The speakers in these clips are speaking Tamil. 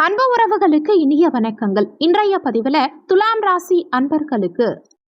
அன்பு உறவுகளுக்கு இனிய வணக்கங்கள். இன்றைய பதிவில் துலாம் ராசி அன்பர்களுக்கு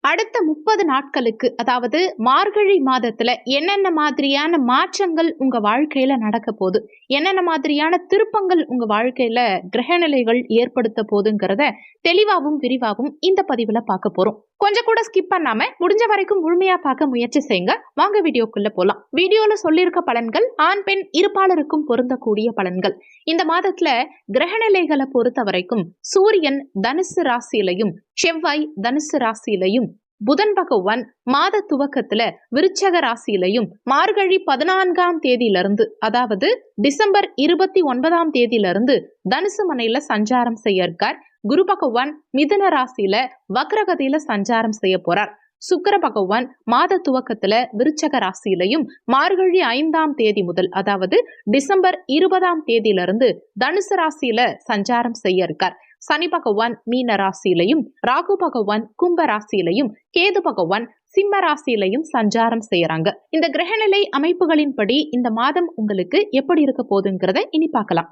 அடுத்த முப்பது நாட்களுக்கு அதாவது மார்கழி மாதத்துல என்னென்ன மாதிரியான மாற்றங்கள் உங்க வாழ்க்கையில நடக்க போகுது? என்னென்ன மாதிரியான திருப்பங்கள் உங்க வாழ்க்கையில கிரகநிலைகள் ஏற்படுத்த போதுங்கிறத தெளிவாகவும் விரிவாகவும் இந்த பதிவுல பார்க்க போறோம். கொஞ்சம் கூட ஸ்கிப் பண்ணாம முடிஞ்ச வரைக்கும் முழுமையா பார்க்க முயற்சி செய்யுங்க. வாங்க வீடியோக்குள்ள போலாம். வீடியோல சொல்லியிருக்க பலன்கள் ஆண் பெண் இருப்பாளருக்கும் பொருந்தக்கூடிய பலன்கள். இந்த மாதத்துல கிரகநிலைகளை பொறுத்த வரைக்கும் சூரியன் தனுசு ராசியிலையும் செவ்வாய் தனுசு ராசியிலையும் புதன் பகவான் மாத துவக்கத்துல விருச்சக ராசியிலையும் மார்கழி பதினான்காம் தேதியிலிருந்து அதாவது டிசம்பர் இருபத்தி ஒன்பதாம் தேதியிலிருந்து தனுசு மனையில சஞ்சாரம் செய்ய இருக்கார். குரு பகவான் மிதுன ராசியில வக்ரகதியில சஞ்சாரம் செய்ய போறார். சுக்கர பகவான் மாத துவக்கத்துல விருச்சக ராசியிலையும் மார்கழி ஐந்தாம் தேதி முதல் அதாவது டிசம்பர் இருபதாம் தேதியிலிருந்து தனுசு ராசியில சஞ்சாரம் செய்ய இருக்கார். சனி பகவான் மீன ராசியிலையும் ராகு பகவான் கும்ப ராசியிலையும் கேது பகவான் சிம்ம ராசியிலையும் சஞ்சாரம் செய்யறாங்க. இந்த கிரகநிலை அமைப்புகளின்படி இந்த மாதம் உங்களுக்கு எப்படி இருக்க போகுதுங்கிறத இனி பார்க்கலாம்.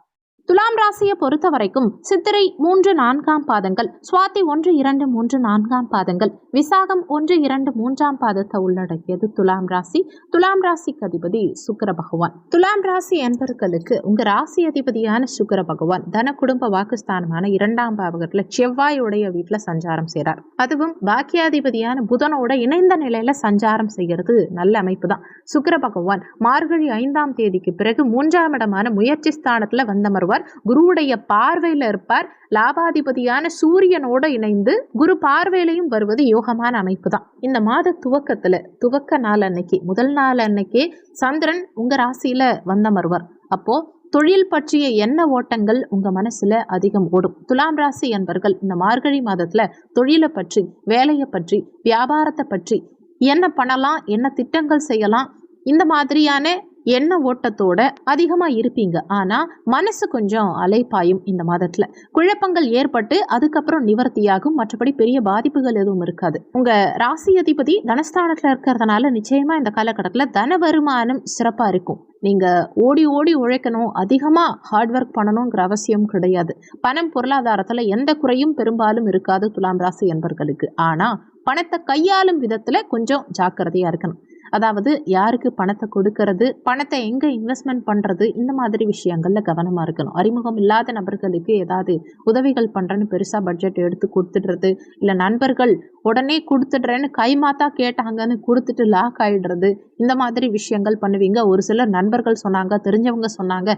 துலாம் ராசியை பொறுத்த வரைக்கும் சித்திரை மூன்று நான்காம் பாதங்கள் சுவாதி ஒன்று இரண்டு மூன்று நான்காம் பாதங்கள் விசாகம் ஒன்று இரண்டு மூன்றாம் பாதத்தை உள்ளடக்கியது துலாம் ராசி. துலாம் ராசிக்கு அதிபதி சுக்கர பகவான். துலாம் ராசி என்பர்களுக்கு உங்க ராசி அதிபதியான சுக்கர பகவான் தன குடும்ப வாக்குஸ்தானமான இரண்டாம் பாவகத்துல செவ்வாயுடைய வீட்டுல சஞ்சாரம் செய்கிறார் அதுவும் பாக்கியாதிபதியான புதனோட இணைந்த நிலையில சஞ்சாரம் செய்கிறது நல்ல அமைப்பு தான் சுக்கர பகவான் மார்கழி ஐந்தாம் தேதிக்கு பிறகு மூன்றாம் இடமான முயற்சி ஸ்தானத்துல வந்தமர்வார். இருப்பார் குருவுடைய பார்வையில் இருப்பார். லாபாதிபதியான சூரியனோட இணைந்து குரு பார்வையிலையும் வருவது யோகமான அமைப்பு தான் இந்த மாத துவக்கத்தில் துவக்க நாள் அன்னைக்கு முதல் நாள் அன்னைக்கே சந்திரன் உங்க ராசியில வந்தமர்வார் அப்போது தொழில் பற்றிய எண்ண ஓட்டங்கள் உங்கள் மனசில் அதிகம் ஓடும். துலாம் ராசி என்பர்கள் இந்த மார்கழி மாதத்தில் தொழிலை பற்றி வேலையை பற்றி வியாபாரத்தை பற்றி என்ன பண்ணலாம் என்ன திட்டங்கள் செய்யலாம் இந்த மாதிரியான எண்ண ஓட்டத்தோட அதிகமாக இருப்பீங்க. ஆனால் மனசு கொஞ்சம் அலைப்பாயும் இந்த மாதத்தில். குழப்பங்கள் ஏற்பட்டு அதுக்கப்புறம் நிவர்த்தியாகும். மற்றபடி பெரிய பாதிப்புகள் எதுவும் இருக்காது. உங்கள் ராசி அதிபதி தனஸ்தானத்தில் இருக்கிறதுனால நிச்சயமாக இந்த காலகட்டத்தில் தன வருமானம் சிறப்பாக இருக்கும். நீங்கள் ஓடி ஓடி உழைக்கணும். அதிகமாக ஹார்ட் ஒர்க் பண்ணணுங்கிற அவசியம் கிடையாது. பணம் பொருளாதாரத்தில் எந்த குறையும் பெரும்பாலும் இருக்காது துலாம் ராசி என்பர்களுக்கு. ஆனால் பணத்தை கையாளும் விதத்தில் கொஞ்சம் ஜாக்கிரதையாக இருக்கணும். அதாவது யாருக்கு பணத்தை கொடுக்கறது பணத்தை எங்கே இன்வெஸ்ட்மெண்ட் பண்ணுறது இந்த மாதிரி விஷயங்களில் கவனமாக இருக்கணும். அறிமுகம் இல்லாத நபர்களுக்கு ஏதாவது உதவிகள் பண்ணுறேன்னு பெருசாக பட்ஜெட் எடுத்து கொடுத்துடுறது இல்லை நண்பர்கள் உடனே கொடுத்துடுறேன்னு கைமாத்தா கேட்டாங்கன்னு கொடுத்துட்டு லாக் ஆகிடுறது இந்த மாதிரி விஷயங்கள் பண்ணுவீங்க. ஒரு சிலர் நண்பர்கள் சொன்னாங்க தெரிஞ்சவங்க சொன்னாங்க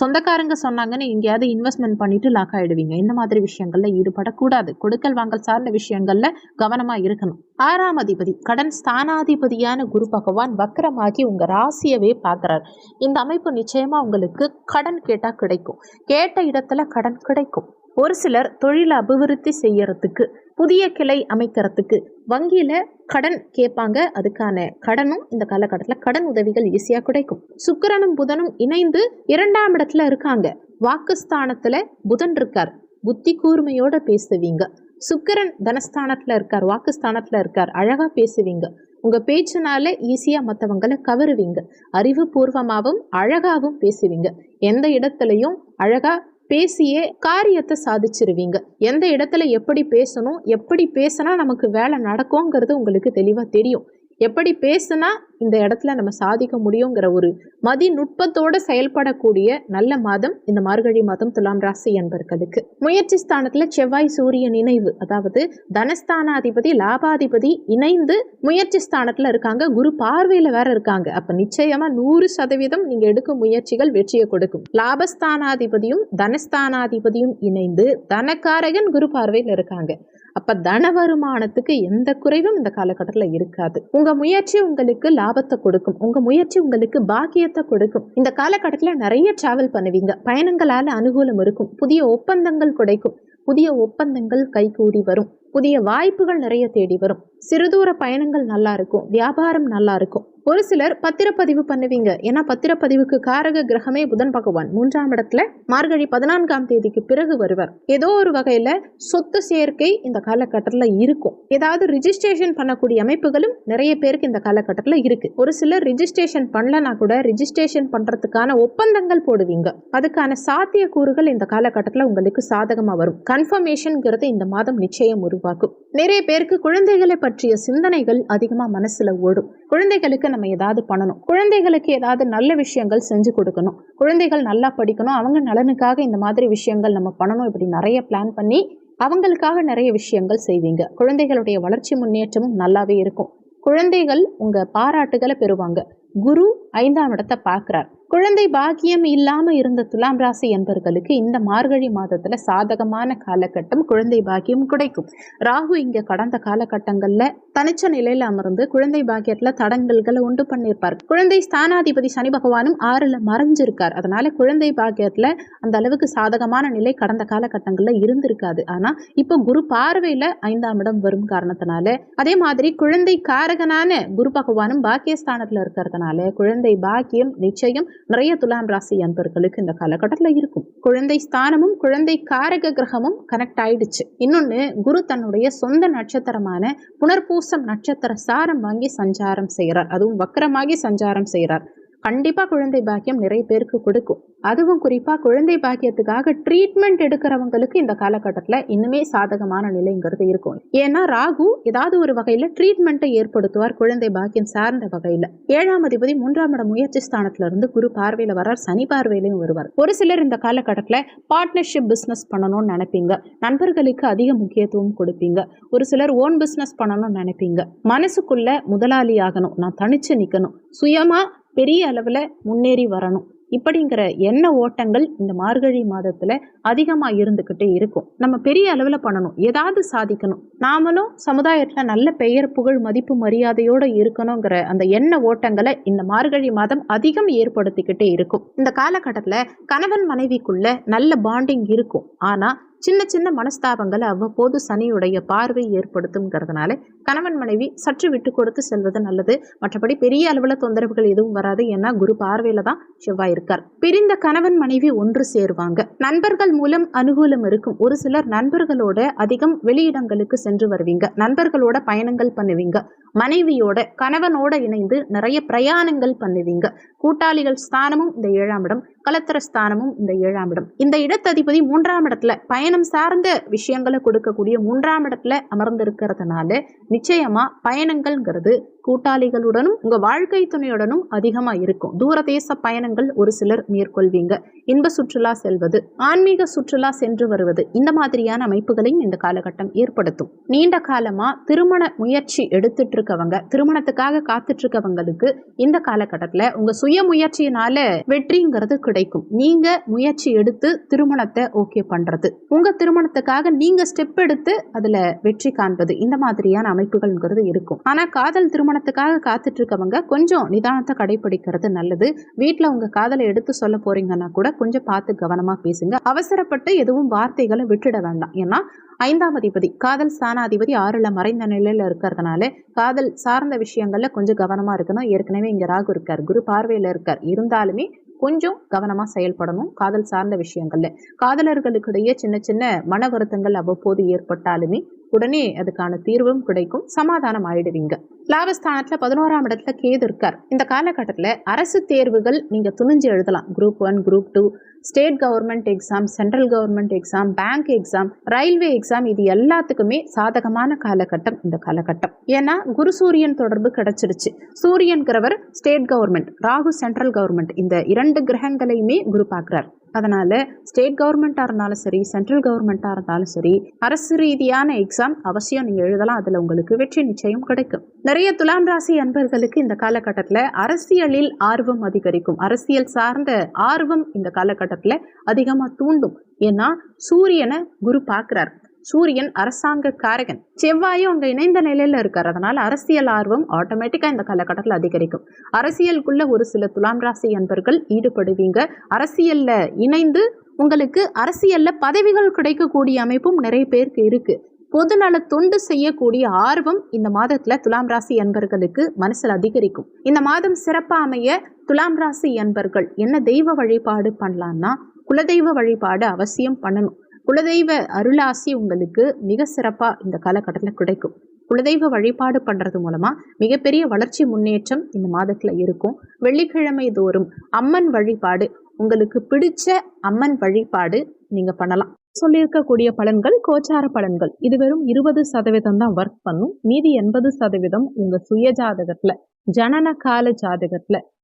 சொந்தக்காரங்க சொன்னாங்கன்னு எங்கேயாவது இன்வெஸ்ட்மெண்ட் பண்ணிட்டு லாக் ஆகிடுவீங்க இந்த மாதிரி விஷயங்களில் ஈடுபடக்கூடாது. கொடுக்கல் வாங்கல் சார்ந்த விஷயங்களில் கவனமாக இருக்கணும். ஆறாம் அதிபதி கடன் ஸ்தானாதிபதியான குரு பகவான் வக்கரமாகி உங்கள் ராசியவே பார்க்குறார். இந்த அமைப்பு நிச்சயமாக உங்களுக்கு கடன் கேட்டால் கிடைக்கும். கேட்ட இடத்துல கடன் கிடைக்கும். ஒரு சிலர் தொழில் அபிவிருத்தி செய்யறதுக்கு புதிய கிளை அமைக்கிறதுக்கு வங்கியில் கடன் கேட்பாங்க. அதுக்கான கடனும் இந்த காலகட்டத்தில் கடன் உதவிகள் ஈஸியாக கிடைக்கும். சுக்கரனும் புதனும் இணைந்து இரண்டாம் இடத்துல இருக்காங்க. வாக்குஸ்தானத்தில் புதன் இருக்கார். புத்தி கூர்மையோட பேசுவீங்க. சுக்கரன் தனஸ்தானத்தில் இருக்கார் வாக்குஸ்தானத்தில் இருக்கார். அழகாக பேசுவீங்க. உங்கள் பேச்சுனால ஈஸியாக மற்றவங்களை கவருவீங்க. அறிவுபூர்வமாகவும் அழகாகவும் பேசுவீங்க. எந்த இடத்துலையும் அழகாக பேசியே காரியத்தை சாதிச்சிருவீங்க. எந்த இடத்துல எப்படி பேசணும் எப்படி பேசினா நமக்கு வேலை நடக்குங்கிறது உங்களுக்கு தெளிவாக தெரியும். எப்படி பேசுனா இந்த இடத்துல நம்ம சாதிக்க முடியுங்கிற ஒரு மதி நுட்பத்தோடு செயல்படக்கூடிய நல்ல மாதம் இந்த மார்கழி மாதம் துலாம் ராசி என்பர்களுக்கு முயற்சி ஸ்தானத்தில் செவ்வாய் சூரிய நினைவு அதாவது தனஸ்தானாதிபதி லாபாதிபதி இணைந்து முயற்சி ஸ்தானத்தில் இருக்காங்க. குரு பார்வையில் வேற இருக்காங்க. அப்போ நிச்சயமாக நூறு சதவீதம் நீங்கள் எடுக்கும் முயற்சிகள் வெற்றியை கொடுக்கும். லாபஸ்தானாதிபதியும் தனஸ்தானாதிபதியும் இணைந்து தனக்காரகன் குரு பார்வையில் இருக்காங்க. அப்போ தன வருமானத்துக்கு எந்த குறைவும் இந்த காலகட்டத்தில் இருக்காது. உங்கள் முயற்சி உங்களுக்கு லாபத்தை கொடுக்கும். உங்கள் முயற்சி உங்களுக்கு பாக்கியத்தை கொடுக்கும். இந்த காலகட்டத்தில் நிறைய ட்ராவல் பண்ணுவீங்க. பயணங்களால் அனுகூலம் இருக்கும். புதிய ஒப்பந்தங்கள் கிடைக்கும். புதிய ஒப்பந்தங்கள் கைகூடி வரும். புதிய வாய்ப்புகள் நிறைய தேடி வரும். சிறுதூர பயணங்கள் நல்லா இருக்கும். வியாபாரம் நல்லா இருக்கும். ஒரு சிலர் பத்திரப்பதிவு பண்ணுவீங்க. ஏன்னா பத்திரப்பதிவுக்கு காரக கிரகமே புதன் பகவான். மூன்றாம் இடத்துல மார்கழி பதினான்காம் தேதிக்கு பிறகு வருவார். ஏதோ ஒரு வகையில சொத்து சேர்க்கை இந்த காலகட்டத்தில் இருக்கும். ஏதாவது ரிஜிஸ்ட்ரேஷன் பண்ணக்கூடிய அமைப்புகளும் நிறைய பேருக்கு இந்த காலகட்டத்தில் இருக்கு. ஒரு சிலர் ரிஜிஸ்ட்ரேஷன் பண்ணலனா கூட ரிஜிஸ்ட்ரேஷன் பண்றதுக்கான ஒப்பந்தங்கள் போடுவீங்க. அதுக்கான சாத்தியக்கூறுகள் இந்த காலகட்டத்தில் உங்களுக்கு சாதகமா வரும். கன்ஃபர்மேஷன்ங்கிறது இந்த மாதம் நிச்சயம் உருவாக்கும். நிறைய பேருக்கு குழந்தைகளை பற்றிய சிந்தனைகள் அதிகமா மனசுல ஓடும். குழந்தைகளுக்கு நம்ம ஏதாவது பண்ணணும். குழந்தைகளுக்கு ஏதாவது நல்ல விஷயங்கள் செஞ்சு கொடுக்கணும். குழந்தைகள் நல்லா படிக்கணும். அவங்க நலனுக்காக இந்த மாதிரி விஷயங்கள் நம்ம பண்ணணும் இப்படி நிறைய பிளான் பண்ணி அவங்களுக்காக நிறைய விஷயங்கள் செய்வீங்க. குழந்தைகளுடைய வளர்ச்சி முன்னேற்றமும் நல்லாவே இருக்கும். குழந்தைகள் உங்க பாராட்டுகளை பெறுவாங்க. குரு ஐந்தாம் இடத்தை பார்க்கிறார். குழந்தை பாக்கியம் இல்லாம இருந்த துலாம் ராசி என்பவர்களுக்கு இந்த மார்கழி மாதத்துல சாதகமான காலகட்டம் குழந்தை பாக்கியம் கிடைக்கும். ராகு இங்க கடந்த காலகட்டங்கள்ல தனிச்ச நிலையில அமர்ந்து குழந்தை பாக்கியத்துல தடங்கல்களை உண்டு பண்ணியிருப்பார் குழந்தை ஸ்தானாதிபதி சனி பகவானும் ஆறுல மறைஞ்சிருக்கார். அதனால குழந்தை பாக்கியத்துல அந்த அளவுக்கு சாதகமான நிலை கடந்த காலகட்டங்கள்ல இருந்திருக்காது. ஆனா இப்போ குரு பார்வையில ஐந்தாம் இடம் வரும் காரணத்தினால அதே மாதிரி குழந்தை காரகனான குரு பகவானும் பாக்கியஸ்தானத்துல இருக்கிறதுனால குழந்தை பாக்கியம் நிச்சயம் நிறைய துலாம் ராசி அன்பர்களுக்கு இந்த காலகட்டத்தில் இருக்கும். குழந்தை ஸ்தானமும் குழந்தை காரக கிரகமும் கனெக்ட் ஆயிடுச்சு. இன்னொன்னு குரு தன்னுடைய சொந்த நட்சத்திரமான புனர்பூசம் நட்சத்திர சாரம் வாங்கி சஞ்சாரம் செய்கிறார் அதுவும் வக்கரமாகி சஞ்சாரம் செய்கிறார் கண்டிப்பா குழந்தை பாக்கியம் நிறைய பேருக்கு கொடுக்கும். அதுவும் குறிப்பா குழந்தை பாக்கியத்துக்காக ட்ரீட்மெண்ட் எடுக்கிறவங்களுக்கு இந்த காலகட்டத்தில் இன்னுமே சாதகமான நிலைங்கிறது இருக்கும். ஏன்னா ராகு ஏதாவது ஒரு வகையில ட்ரீட்மெண்ட்டை ஏற்படுத்துவார் குழந்தை பாக்கியம் சார்ந்த வகையில. ஏழாம் அதிபதி மூன்றாம் இட முயற்சி ஸ்தானத்துல இருந்து குரு பார்வையில வரார் சனி பார்வையிலையும் வருவார். ஒரு சிலர் இந்த காலகட்டத்தில் பார்ட்னர்ஷிப் பிஸ்னஸ் பண்ணணும்னு நினைப்பீங்க. நண்பர்களுக்கு அதிக முக்கியத்துவம் கொடுப்பீங்க. ஒரு சிலர் ஓன் பிஸ்னஸ் பண்ணணும்னு நினைப்பீங்க. மனசுக்குள்ள முதலாளி ஆகணும். நான் தனிச்சு நிற்கணும் சுயமா பெரிய அளவில் முன்னேறி வரணும். இப்படிங்கிற எண்ண ஓட்டங்கள் இந்த மார்கழி மாதத்தில் அதிகமாக இருந்துக்கிட்டே இருக்கும். நம்ம பெரிய அளவில் பண்ணணும். ஏதாவது சாதிக்கணும். நாமளும் சமுதாயத்தில் நல்ல பெயர் புகழ் மதிப்பு மரியாதையோடு இருக்கணுங்கிற அந்த எண்ண ஓட்டங்களை இந்த மார்கழி மாதம் அதிகம் ஏற்படுத்திக்கிட்டே இருக்கும். இந்த காலகட்டத்தில் கணவன் மனைவிக்குள்ள நல்ல பாண்டிங் இருக்கும். ஆனால் சின்ன சின்ன மனஸ்தாபங்கள் அவ்வப்போது சனியுடைய பார்வை ஏற்படுத்தும்ங்கிறதுனால கணவன் மனைவி சற்று விட்டு கொடுத்து செல்வது நல்லது. மற்றபடி பெரிய அளவில் தொந்தரவுகள் எதுவும் வராது. ஏன்னா குரு பார்வையில தான் செவ்வாய் இருக்கார். பிரிந்த கணவன் மனைவி ஒன்று சேருவாங்க. நண்பர்கள் மூலம் அனுகூலம் இருக்கும். ஒரு சிலர் நண்பர்களோட அதிகம் வெளியிடங்களுக்கு சென்று வருவீங்க. நண்பர்களோட பயணங்கள் பண்ணுவீங்க. மனைவியோட கணவனோட இணைந்து நிறைய பிரயாணங்கள் பண்ணுவீங்க. கூட்டாளிகள் ஸ்தானமும் இந்த ஏழாம் இடம் கலத்திர ஸ்தானமும் இந்த ஏழாம் இடம். இந்த இடத்ததிபதி மூன்றாம் இடத்துல பயணம் சார்ந்த விஷயங்களை கொடுக்கக்கூடிய மூன்றாம் இடத்துல அமர்ந்திருக்கிறதுனால நிச்சயமா பயணங்கள்ங்கிறது கூட்டாளிகளுடனும் உங்க வாழ்க்கை துணையுடனும் அதிகமா இருக்கும். தூரதேச பயணங்கள் ஒரு சிலர் மேற்கொள்வீங்க. இன்ப சுற்றுலா செல்வது ஆன்மீக சுற்றுலா சென்று வருவது இந்த மாதிரியான அமைப்புகளையும் இந்த காலகட்டம் ஏற்படுத்தும். நீண்ட காலமா திருமண முயற்சி எடுத்துட்டு இருக்கவங்க திருமணத்துக்காக காத்துட்டு இருக்கவங்களுக்கு இந்த காலகட்டத்துல உங்க சுய முயற்சியினால வெற்றிங்கிறது கிடைக்கும். நீங்க முயற்சி எடுத்து திருமணத்தை ஓகே பண்றது. உங்க திருமணத்துக்காக நீங்க ஸ்டெப் எடுத்து அதுல வெற்றி காண்பது இந்த மாதிரியான அமைப்புகள்ங்கிறது இருக்கும். ஆனா காதல் திருமண திருமணத்துக்காக காத்துட்டு இருக்கவங்க கொஞ்சம் நிதானத்தை கடைபிடிக்கிறது நல்லது. வீட்டில் உங்க காதலை எடுத்து சொல்ல போறீங்கன்னா கூட கொஞ்சம் பார்த்து கவனமா பேசுங்க. அவசரப்பட்டு எதுவும் வார்த்தைகளை விட்டுட வேண்டாம். ஏன்னா ஐந்தாம் அதிபதி காதல் ஸ்தானாதிபதி ஆறுல மறைந்த நிலையில இருக்கிறதுனால காதல் சார்ந்த விஷயங்கள்ல கொஞ்சம் கவனமா இருக்கணும். ஏற்கனவே இங்க ராகு இருக்கார். குரு பார்வையில இருக்கார். இருந்தாலுமே கொஞ்சம் கவனமாக செயல்படணும் காதல் சார்ந்த விஷயங்கள்ல. காதலர்களுக்கிடையே சின்ன சின்ன மன வருத்தங்கள் அவ்வப்போது ஏற்பட்டாலுமே உடனே அதுக்கான தீர்வும் கிடைக்கும். சமாதானம் ஆயிடுவீங்க. லாபஸ்தானத்தில் பதினோராம் இடத்துல கேது இருக்கார். இந்த காலகட்டத்தில் அரசு தேர்வுகள் நீங்க துணிஞ்சு எழுதலாம். Group one group two state government exam central government exam bank exam railway exam இது எல்லாத்துக்குமே சாதகமான காலகட்டம் இந்த காலகட்டம். ஏன்னா குரு சூரியன் தொடர்பு கிடைச்சிருச்சு சூரியன்கிறவர் state government Rahu central government இந்த இரண்டு கிரகங்களையுமே குரு பார்க்குறார். அதனால் ஸ்டேட் கவர்மெண்ட்டாக இருந்தாலும் சரி சென்ட்ரல் கவர்மெண்ட்டாக இருந்தாலும் சரி அரசு ரீதியான எக்ஸாம் அவசியம் நீங்கள் எழுதலாம் அதில் உங்களுக்கு வெற்றி நிச்சயம் கிடைக்கும். நிறைய துலாம் ராசி அன்பர்களுக்கு இந்த காலகட்டத்தில் அரசியலில் ஆர்வம் அதிகரிக்கும். அரசியல் சார்ந்த ஆர்வம் இந்த காலகட்டத்தில் அதிகமாக தூண்டும். ஏன்னா சூரியனை குரு பார்க்குறார். சூரியன் அரசாங்க காரகன் செவ்வாயும் அங்க இணைந்த நிலையில இருக்கார். அதனால் அரசியல் ஆர்வம் ஆட்டோமேட்டிக்கா இந்த காலகட்டத்தில் அதிகரிக்கும். அரசியலுக்குள்ள ஒரு சில துலாம் ராசி அன்பர்கள் ஈடுபடுவீங்க. அரசியல்ல இணைந்து உங்களுக்கு அரசியல்ல பதவிகள் கிடைக்கக்கூடிய அமைப்பும் நிறைய பேருக்கு இருக்கு. பொதுநல தொண்டு செய்யக்கூடிய ஆர்வம் இந்த மாதத்துல துலாம் ராசி அன்பர்களுக்கு மனசில் அதிகரிக்கும். இந்த மாதம் சிறப்பாக அமைய துலாம் ராசி அன்பர்கள் என்ன தெய்வ வழிபாடு பண்ணலான்னா குலதெய்வ வழிபாடு அவசியம் பண்ணணும். குலதெய்வ அருளாசி உங்களுக்கு மிக சிறப்பாக இந்த காலகட்டத்தில் கிடைக்கும். குலதெய்வ வழிபாடு பண்ணுறது மூலமாக மிகப்பெரிய வளர்ச்சி முன்னேற்றம் இந்த மாதத்தில் இருக்கும். வெள்ளிக்கிழமை தோறும் அம்மன் வழிபாடு உங்களுக்கு பிடிச்ச அம்மன் வழிபாடு நீங்கள் பண்ணலாம். சொல்லியிருக்கக்கூடிய பலன்கள் கோச்சார பலன்கள். இது வெறும் இருபது சதவீதம் தான் ஒர்க் பண்ணும். மீதி எண்பது சதவீதம் உங்கள் சுய ஜாதகத்தில் ஜனன கால ஜாதகத்தில்.